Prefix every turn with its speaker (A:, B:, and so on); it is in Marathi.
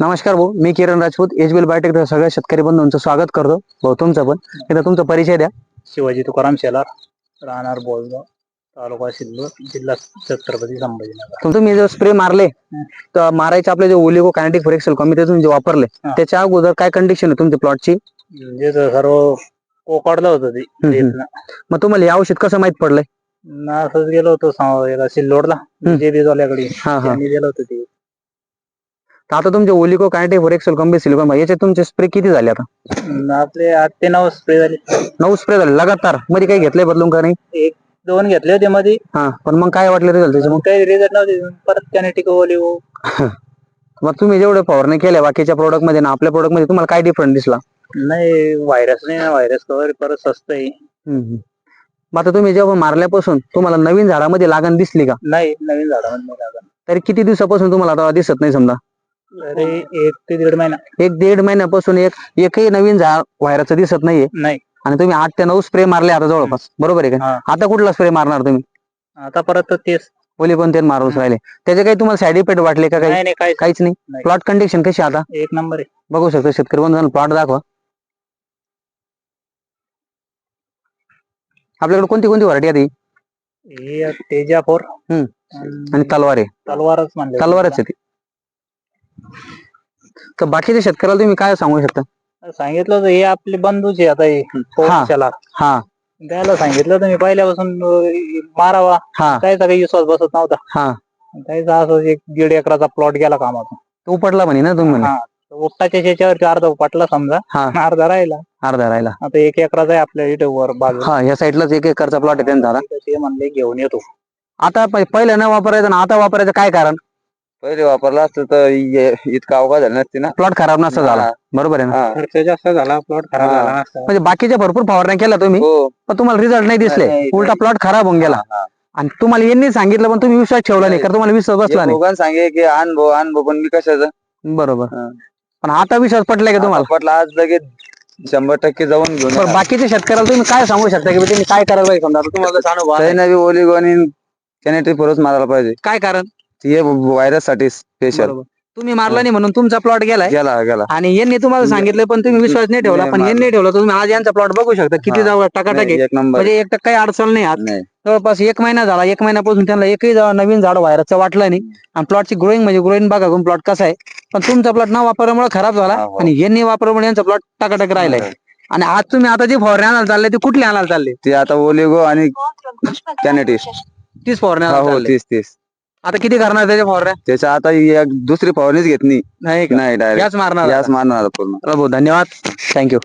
A: नमस्कार भाऊ मी Kiran Rajput H B biotech सगळ्या शेतकरी बंधूंचं स्वागत करतो. भाऊ तुमचं पण. एकदा तुमचा परिचय द्या.
B: शिवाजी तुकाराम शेलार राहणार बोलगाव तालुका सिल्लोड जिल्हा छत्रपती संभाजीनगर.
A: तुम- तुम्ही जे स्प्रे मारले तर मारायचे आपले जे ओलिगो कायनेटिक फॉरेक्सल कमी ते तुम्ही जे वापरले
B: हा.
A: त्याच्या अगोदर काय कंडिशन आहे तुमच्या प्लॉटची
B: म्हणजे ते सर्व कोकडलं होतं ते
A: हम्म. मग तुम्हाला हे औषध कसं माहीत पडलंय?
B: ना असंच गेलो होतो सा- याला सिल्लोडला जे बीजवाल्याकडे
A: हा हा.
B: त्यांनी गेलो होतो ते.
A: तर आता तुमचे ओलिगो कायनेटिक फॉरेक्सल कमी सिलिकॉन याचे तुमचे स्प्रे किती झाले आता?
B: आपले आठ ते नऊ स्प्रे झाले.
A: नऊ स्प्रे झाले लगातार. मध्ये काही घेतलंय बदलून का नाही?
B: एक दोन घेतले होते मध्ये.
A: हा पण मग काय वाटलं रिझल्ट त्याचे मग?
B: काही रिझल्ट नव्हते. परत त्याने टिकवली हो
A: मग तुम्ही जेवढे फवारणी केल्या बाकीच्या प्रोडक्टमध्ये ना आपल्या प्रोडक्टमध्ये तुम्हाला काय डिफरंट दिसला?
B: नाही व्हायरस नाही ना व्हायरस कवर परत स्वस्त आहे.
A: मग आता तुम्ही जेव्हा मारल्यापासून तुम्हाला नवीन झाडामध्ये लागण दिसली का?
B: नाही नवीन झाडामध्ये नाही लागत
A: तरी किती दिवसापासून तुम्हाला आता दिसत नाही समजा?
B: अरे एक ते दीड महिना.
A: एक दीड महिन्यापासून एक एकही नवीन झाड व्हायरचं दिसत नाहीये.
B: नाही.
A: आणि तुम्ही आठ ते नऊ स्प्रे मारले आता जवळपास. बरोबर आहे का?
B: हा.
A: आता कुठला स्प्रे मारणार तुम्ही?
B: आता परत तेच.
A: ओली कोणते मारून राहिले. त्याचे काही तुम्हाला साईड इफेक्ट वाटले का काही?
B: नाही नाही काय
A: काहीच नाही.
B: नाही.
A: प्लॉट कंडिशन कशी आता?
B: एक नंबर आहे.
A: बघू शकतो शेतकरी बंधूंना प्लॉट दाखवा. आपल्याकडे कोणती कोणती व्हरायटी आहे ती?
B: हे तेजा फोर
A: हम्म. आणि तलवार आहे.
B: तलवारच म्हणले
A: तलवारच आहे ती. तर बाकीच्या शेतकऱ्याला तुम्ही काय सांगू शकता?
B: सांगितलं होतं हे आपले बंधूच आहे आता हे.
A: हा
B: त्याला सांगितलं होतं मी पहिल्यापासून अं, मारावा.
A: हा.
B: त्याचा काही विश्वास बसत नव्हता.
A: हा.
B: त्याचा असं एक दीड एकराचा प्लॉट गेला कामातून.
A: तो पडला म्हणे ना तुम्ही म्हणे?
B: हा. उपटाच्या याच्यावरती अर्धा पटला समजा.
A: हा.
B: अर्धा राहिला.
A: अर्धा राहिला.
B: आता एक एकराचा आहे आपल्या इथे वर बाजू
A: हा या साईडलाच एक एकरचा प्लॉट आहे त्यांचा आता.
B: ते म्हणले घेऊन येतो.
A: आता प- पहिलं न वापरायचं ना आता वापरायचं काय कारण?
C: पहिले वापरला असतं तर इ- इतका अवघड झाला नसते ना
A: प्लॉट खराब नसता झाला
C: हा.
A: बरोबर आहे ना
C: हा.
B: खर्च जास्त झाला प्लॉट खराब
C: हा.
B: झाला नसता
A: म्हणजे बाकीच्या भरपूर फवारण्या केल्या तुम्ही
C: हो
A: पण तुम्हाला रिझल्ट नाही दिसले
C: नाही, नाही.
A: उलटा प्लॉट खराब होऊन गेला
C: हा.
A: आणि तुम्हाला यांनी सांगितलं पण तुम्ही विश्वास ठेवला नाही. कारण तुम्हाला विश्वास बसला
C: एक
A: नाही
C: दोघांना सांगे की आण भाऊ पण मी कशाचं
A: बरोबर
C: हा.
A: पण आता विश्वास पटलाय का तुम्हाला
C: पटला आज लगेच शंभर टक्के जाऊन घेऊन
A: बरं, बाकीच्या शेतकऱ्याला तुम्ही काय सांगू शकता की बा त्यांनी काय करायला पाहिजे समजा आता तुम्हाला अनुभव आहे.
C: नवी आणि कॅनेटरी परत मारायला पाहिजे
A: काय कारण
C: हे व्हायरससाठी स्पेशल
A: बरोबर. तुम्ही मारला नाही म्हणून तुमचा प्लॉट गेलाय?
C: गेला गेला.
A: आणि यांनी तुम्हाला सांगितलं पण तुम्ही विश्वास नाही ठेवला.
C: नाही
A: पण यांनी
C: मारला.
A: ठेवला तुम्ही आज यांचा प्लॉट बघू शकता. किती
C: हा.
A: जाऊ टकाटक
C: नाही,
A: आहे.
C: एक नंबर.
A: म्हणजे एक टक्का अडचण नाही आज.
C: नाही.
A: जवळपास एक महिना झाला. एक महिन्यापासून त्यांना एकही नवीन झाड व्हायरसचं वाटलं नाही. आणि प्लॉटची ग्रोईंग म्हणजे ग्रोईंग बघा प्लॉट कसा आहे. पण तुमचा प्लॉट न वापरल्यामुळे खराब झाला.
C: हा, हो.
A: आणि यांनी वापरल्यामुळे यांचा प्लॉट टकाटक राहिलाय. आणि आज तुम्ही आता जे फवारणी आणायला चालले ते कुठले आणायला चालले?
C: ते आता ओलिगो आणि कॅनेटिस
A: तीच फवारणी
C: हा
A: आणायला
C: हो
A: चालले.
C: तीस तीस
A: आता किती करणार त्याच्या फवारण्या?
C: त्याच्या आता एक दुसरी फवारणीच घेत नाही.
A: नाही का?
C: नाही डायरेक्ट
A: याच मारणार
C: याच मारणार आता पूर्ण.
A: चला भाऊ धन्यवाद. थँक्यू